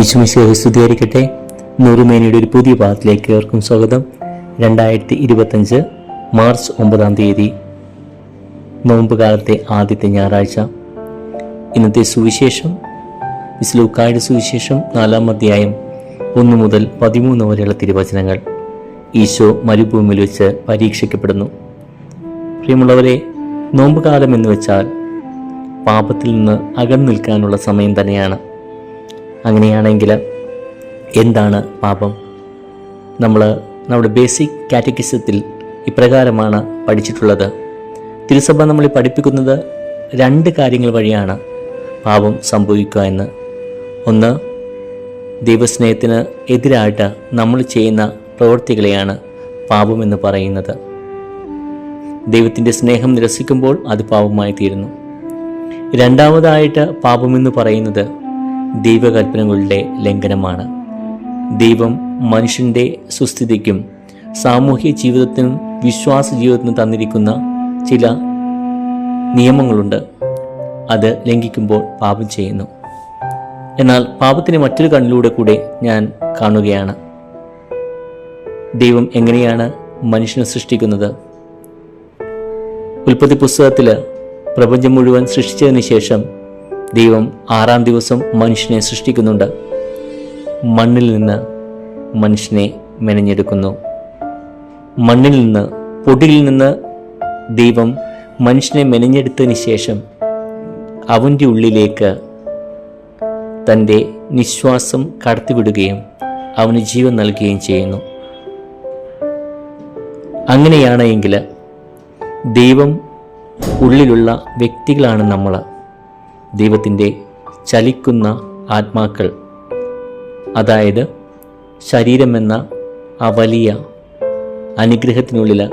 ഈശുമിശിഹ സ്തുതിയായിരിക്കട്ടെ. നൂറുമേനയുടെ ഒരു പുതിയ പാഠത്തിലേക്ക് ഏവർക്കും സ്വാഗതം. രണ്ടായിരത്തി ഇരുപത്തഞ്ച് മാർച്ച് ഒമ്പതാം തീയതി നോമ്പ് കാലത്തെ ആദ്യത്തെ ഞായറാഴ്ച. ഇന്നത്തെ സുവിശേഷം ഇസ്ലൂക്കായുടെ സുവിശേഷം നാലാം അധ്യായം ഒന്ന് മുതൽ പതിമൂന്ന് വരെയുള്ള തിരുവചനങ്ങൾ. ഈശോ മരുഭൂമിയിൽ വെച്ച് പരീക്ഷിക്കപ്പെടുന്നു. പ്രിയമുള്ളവരെ നോമ്പ് കാലം എന്ന് വെച്ചാൽ പാപത്തിൽ നിന്ന് അകന്നു നിൽക്കാനുള്ള സമയം തന്നെയാണ്. അങ്ങനെയാണെങ്കിൽ എന്താണ് പാപം? നമ്മൾ നമ്മുടെ ബേസിക് കാറ്റഗിസത്തിൽ ഇപ്രകാരമാണ് പഠിച്ചിട്ടുള്ളത്. തിരുസഭ നമ്മളെ പഠിപ്പിക്കുന്നത് രണ്ട് കാര്യങ്ങൾ വഴിയാണ് പാപം സംഭവിക്കുക എന്ന്. ഒന്ന് ദൈവസ്നേഹത്തിന് എതിരായിട്ട് നമ്മൾ ചെയ്യുന്ന പ്രവൃത്തികളെയാണ് എന്ന് പറയുന്നത്. ദൈവത്തിന്റെ സ്നേഹം നിരസിക്കുമ്പോൾ അത് പാപമായി തീരുന്നു. രണ്ടാമതായിട്ട് പാപമെന്ന് പറയുന്നത് ദൈവകൽപ്പനകളുടെ ലംഘനമാണ്. ദൈവം മനുഷ്യന്റെ സുസ്ഥിതിക്കും സാമൂഹ്യ ജീവിതത്തിനും വിശ്വാസ ജീവിതത്തിനും തന്നിരിക്കുന്ന ചില നിയമങ്ങളുണ്ട്. അത് ലംഘിക്കുമ്പോൾ പാപം ചെയ്യുന്നു. എന്നാൽ പാപത്തിന് മറ്റൊരു കണ്ണിലൂടെ കൂടെ ഞാൻ കാണുകയാണ്. ദൈവം എങ്ങനെയാണ് മനുഷ്യനെ സൃഷ്ടിക്കുന്നത്? ഉൽപ്പത്തി പുസ്തകത്തിൽ പ്രപഞ്ചം മുഴുവൻ സൃഷ്ടിച്ചതിന് ശേഷം ദൈവം ആറാം ദിവസം മനുഷ്യനെ സൃഷ്ടിക്കുന്നുണ്ട്. മണ്ണിൽ നിന്ന് മനുഷ്യനെ മെനഞ്ഞെടുക്കുന്നു. മണ്ണിൽ നിന്ന് പൊടിയിൽ നിന്ന് ദൈവം മനുഷ്യനെ മെനഞ്ഞെടുത്തതിന് ശേഷം അവന്റെ ഉള്ളിലേക്ക് തന്റെ നിശ്വാസം കടത്തിവിടുകയും അവന് ജീവൻ നൽകുകയും ചെയ്യുന്നു. അങ്ങനെയാണെങ്കിൽ ദൈവം ഉള്ളിലുള്ള വ്യക്തികളാണ് നമ്മൾ. ദൈവത്തിന്റെ ചലിക്കുന്ന ആത്മാക്കൾ. അതായത് ശരീരമെന്ന ആ വലിയ അനുഗ്രഹത്തിനുള്ളിൽ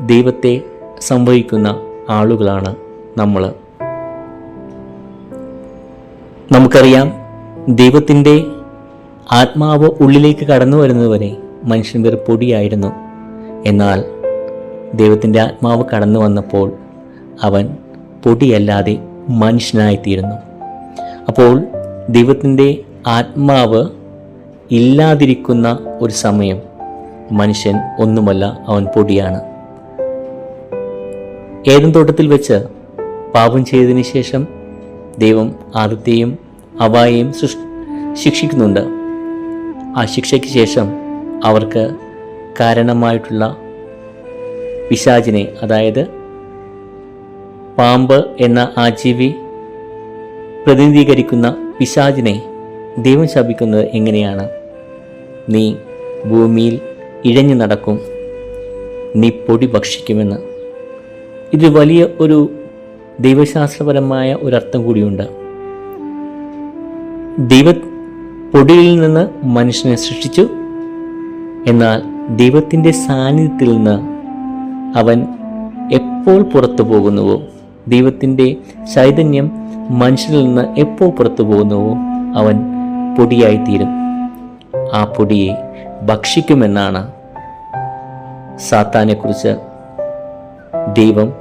ദൈവത്തെ സംഭവിക്കുന്ന ആളുകളാണ് നമ്മൾ നമുക്കറിയാം ദൈവത്തിന്റെ ആത്മാവ് ഉള്ളിലേക്ക് കടന്നു വരുന്നതുവരെ മനുഷ്യൻ വെറു പൊടിയായിരുന്നു. എന്നാൽ ദൈവത്തിന്റെ ആത്മാവ് കടന്നു വന്നപ്പോൾ അവൻ പൊടിയല്ലാതെ മനുഷ്യനായിത്തീരുന്നു. അപ്പോൾ ദൈവത്തിന്റെ ആത്മാവ് ഇല്ലാതിരിക്കുന്ന ഒരു സമയം മനുഷ്യൻ ഒന്നുമല്ല അവൻ പൊടിയാണ്. ഏതും തോട്ടത്തിൽ വെച്ച് പാപം ചെയ്തതിന് ശേഷം ദൈവം ആദത്തെയും അവായെയും സൃഷ് ശിക്ഷിക്കുന്നുണ്ട്. ആ ശിക്ഷയ്ക്ക് ശേഷം അവർക്ക് കാരണമായിട്ടുള്ള പിശാചിനെ അതായത് പാമ്പ് എന്ന ആ ജീവി പ്രതിനിധീകരിക്കുന്ന പിശാചിനെ ദൈവം ശപിക്കുന്നത് എങ്ങനെയാണ്? നീ ഭൂമിയിൽ ഇഴഞ്ഞു നടക്കും. നീ പൊടി ഭക്ഷിക്കുമെന്ന്. ഇത് വലിയ ഒരു ദൈവശാസ്ത്രപരമായ ഒരർത്ഥം കൂടിയുണ്ട്. ദൈവ പൊടിയിൽ നിന്ന് മനുഷ്യനെ സൃഷ്ടിച്ചു. എന്നാൽ ദൈവത്തിന്റെ സാന്നിധ്യത്തിൽ നിന്ന് അവൻ എപ്പോൾ പുറത്തു പോകുന്നുവോ? ദൈവത്തിന്റെ ചൈതന്യം മനുഷ്യനിൽ നിന്ന് എപ്പോൾ പുറത്തു പോകുന്നുവോ അവൻ പൊടിയായിത്തീരും. ആ പൊടിയെ ഭക്ഷിക്കുമെന്നാണ് സാത്താനെക്കുറിച്ച് ദൈവം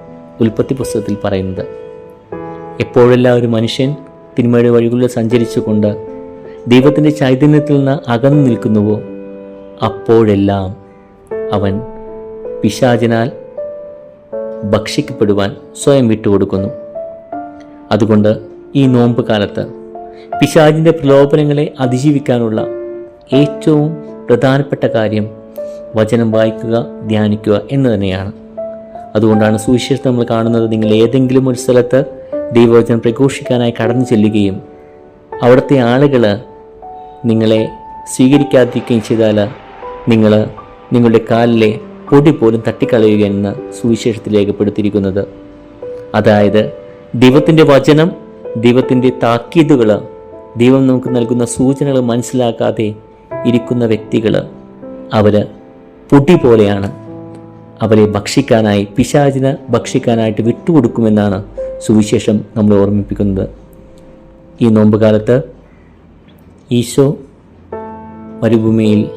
ഉൽപ്പത്തി പുസ്തകത്തിൽ പറയുന്നത്. എപ്പോഴെല്ലാം ഒരു മനുഷ്യൻ തിന്മയുടെ വഴികളിൽ സഞ്ചരിച്ചുകൊണ്ട് ദൈവത്തിന്റെ ചൈതന്യത്തിൽ നിന്ന് അകന്നു നിൽക്കുന്നുവോ അപ്പോഴെല്ലാം അവൻ പിശാചിനാൽ ഭക്ഷിക്കപ്പെടുവാൻ സ്വയം വിട്ടുകൊടുക്കുന്നു. അതുകൊണ്ട് ഈ നോമ്പ് കാലത്ത് പിശാചിന്റെ പ്രലോഭനങ്ങളെ അതിജീവിക്കാനുള്ള ഏറ്റവും പ്രധാനപ്പെട്ട കാര്യം വചനം വായിക്കുക ധ്യാനിക്കുക എന്ന് തന്നെയാണ്. അതുകൊണ്ടാണ് സുവിശേഷം നമ്മൾ കാണുന്നത് നിങ്ങൾ ഏതെങ്കിലും ഒരു സ്ഥലത്ത് ദൈവവചനം പ്രഘോഷിക്കാനായി കടന്നു ചെല്ലുകയും അവിടുത്തെ ആളുകൾ നിങ്ങളെ സ്വീകരിക്കാതിരിക്കുകയും ചെയ്താൽ നിങ്ങൾ നിങ്ങളുടെ കാലിലെ പൊടി പോലും തട്ടിക്കളയുക എന്ന് സുവിശേഷത്തിൽ രേഖപ്പെടുത്തിയിരിക്കുന്നത്. അതായത് ദൈവത്തിന്റെ വചനം ദൈവത്തിന്റെ താക്കീതുകൾ ദൈവം നമുക്ക് നൽകുന്ന സൂചനകൾ മനസ്സിലാക്കാതെ ഇരിക്കുന്ന വ്യക്തികൾ അവർ പൊടി പോലെയാണ്. അവരെ ഭക്ഷിക്കാനായി പിശാചിന് ഭക്ഷിക്കാനായിട്ട് വിട്ടുകൊടുക്കുമെന്നാണ് സുവിശേഷം നമ്മൾ ഓർമ്മിപ്പിക്കുന്നത്. ഈ നോമ്പുകാലത്ത് ഈശോ മരുഭൂമിയിൽ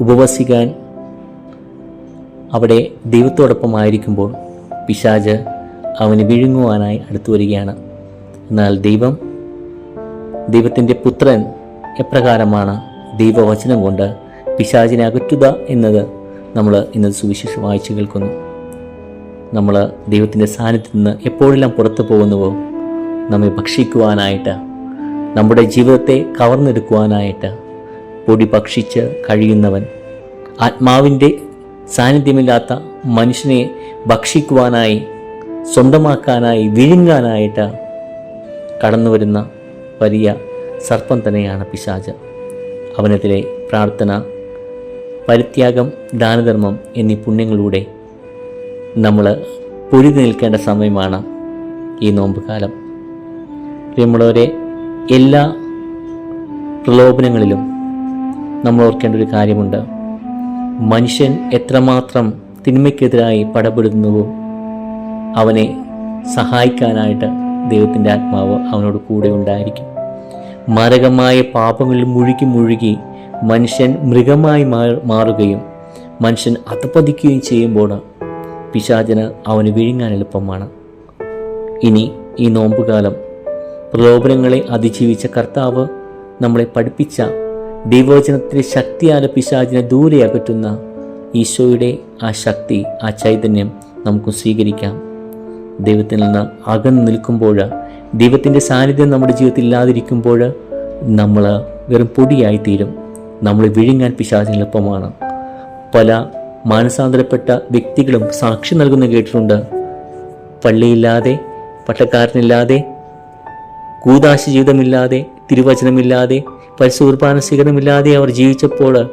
ഉപവസിക്കാൻ അവിടെ ദൈവത്തോടൊപ്പമായിരിക്കുമ്പോൾ പിശാജ് അവന് വിഴുങ്ങുവാനായി അടുത്തു വരികയാണ്. എന്നാൽ ദൈവം ദൈവത്തിന്റെ പുത്രൻ എപ്രകാരമാണ് ദൈവവചനം കൊണ്ട് പിശാചിനെ അകറ്റുക എന്നത് നമ്മൾ ഇന്ന് സുവിശേഷം വായിച്ചു കേൾക്കുന്നു. നമ്മൾ ദൈവത്തിന്റെ സാന്നിധ്യത്തിൽ നിന്ന് എപ്പോഴെല്ലാം പുറത്തു പോകുന്നുവോ നമ്മെ ഭക്ഷിക്കുവാനായിട്ട് നമ്മുടെ ജീവിതത്തെ കവർന്നെടുക്കുവാനായിട്ട് പൊടി ഭക്ഷിച്ച് കഴിയുന്നവൻ ആത്മാവിന്റെ സാന്നിധ്യമില്ലാത്ത മനുഷ്യനെ ഭക്ഷിക്കുവാനായി സ്വന്തമാക്കാനായി വിഴുങ്ങാനായിട്ട് കടന്നു വരുന്ന വലിയ സർപ്പം തന്നെയാണ് പിശാച്. അവനത്തിലെ പ്രാർത്ഥന പരിത്യാഗം ദാനധർമ്മം എന്നീ പുണ്യങ്ങളിലൂടെ നമ്മൾ പൊരുതി നിൽക്കേണ്ട സമയമാണ് ഈ നോമ്പ് കാലം. പ്രിയമുള്ളവരെ എല്ലാ പ്രലോഭനങ്ങളിലും നമ്മൾ ഓർക്കേണ്ട ഒരു കാര്യമുണ്ട്. മനുഷ്യൻ എത്രമാത്രം തിന്മയ്ക്കെതിരായി പടപെടുന്നുവോ അവനെ സഹായിക്കാനായിട്ട് ദൈവത്തിന്റെ ആത്മാവ് അവനോട് കൂടെ ഉണ്ടായിരിക്കും. മാരകമായ പാപങ്ങളിൽ മുഴുകി മുഴുകി മനുഷ്യൻ മൃഗമായി മാറുകയും മനുഷ്യൻ അധപ്പതിക്കുകയും ചെയ്യുമ്പോൾ പിശാചന് അവന് വിഴുങ്ങാൻ എളുപ്പമാണ്. ഇനി ഈ നോമ്പുകാലം പ്രലോഭനങ്ങളെ അതിജീവിച്ച കർത്താവ് നമ്മളെ പഠിപ്പിച്ച ദൈവവചനത്തിന്റെ ശക്തിയാല പിശാചിനെ ദൂരെ അകറ്റുന്ന ഈശോയുടെ ആ ശക്തി ആ ചൈതന്യം നമുക്ക് സ്വീകരിക്കാം. ദൈവത്തിൽ നിന്ന് അകന്നു നിൽക്കുമ്പോൾ ദൈവത്തിന്റെ സാന്നിധ്യം നമ്മുടെ ജീവിതത്തിൽ ഇല്ലാതിരിക്കുമ്പോൾ നമ്മൾ വെറും പൊടിയായിത്തീരും. നമ്മൾ വിഴുങ്ങാൻ പിശാചിന് എളുപ്പമാണ്. പല മാനസാന്തരപ്പെട്ട വ്യക്തികളും സാക്ഷി നൽകുന്ന കേട്ടിട്ടുണ്ട്. പള്ളിയില്ലാതെ പട്ടക്കാരനില്ലാതെ കൂതാശ ജീവിതമില്ലാതെ തിരുവചനമില്ലാതെ പരിശുർബാന സ്വീകരണമില്ലാതെ അവർ ജീവിച്ചപ്പോൾ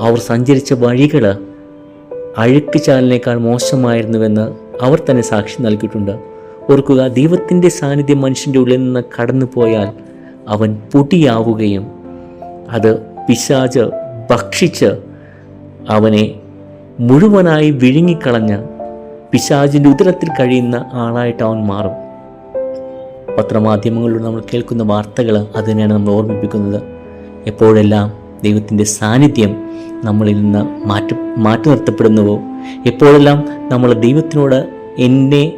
അവർ സഞ്ചരിച്ച വഴികൾ അഴുക്ക് ചാലിനേക്കാൾ മോശമായിരുന്നുവെന്ന് അവർ തന്നെ സാക്ഷി നൽകിയിട്ടുണ്ട്. ഓർക്കുക ദൈവത്തിന്റെ സാന്നിധ്യം മനുഷ്യന്റെ ഉള്ളിൽ നിന്ന് കടന്നു പോയാൽ അവൻ പൊടിയാവുകയും അത് പിശാച് ഭക്ഷിച്ച് അവനെ മുഴുവനായി വിഴുങ്ങിക്കളഞ്ഞ് പിശാചിന്റെ ഉദരത്തിൽ കഴിയുന്ന ആളായിട്ട് അവൻ മാറും. പത്രമാധ്യമങ്ങളിലൂടെ നമ്മൾ കേൾക്കുന്ന വാർത്തകൾ അതിനെയാണ് നമ്മൾ ഓർമ്മിപ്പിക്കുന്നത്. എപ്പോഴെല്ലാം ദൈവത്തിന്റെ സാന്നിധ്യം നമ്മളിൽ നിന്ന് മാറ്റി മാറ്റി നിർത്തപ്പെടുന്നുവോ? എപ്പോഴെല്ലാം നമ്മൾ ദൈവത്തിനോട് എന്നെ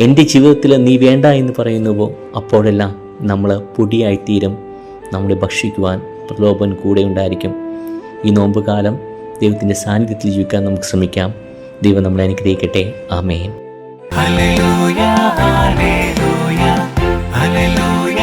എന്റെ ജീവിതത്തിൽ നീ വേണ്ട എന്ന് പറയുന്നുവോ? അപ്പോഴെല്ലാം നമ്മൾ പൊടിയായിത്തീരും. നമ്മളെ ഭക്ഷിക്കുവാൻ പ്രലോഭൻ കൂടെ ഉണ്ടായിരിക്കും. ഈ നോമ്പ് കാലം ദൈവത്തിന്റെ സാന്നിധ്യത്തിൽ ജീവിക്കാൻ നമുക്ക് ശ്രമിക്കാം. ദൈവം നമ്മളെ അനുഗ്രഹിക്കട്ടെ. ആമേൻ. Hallelujah,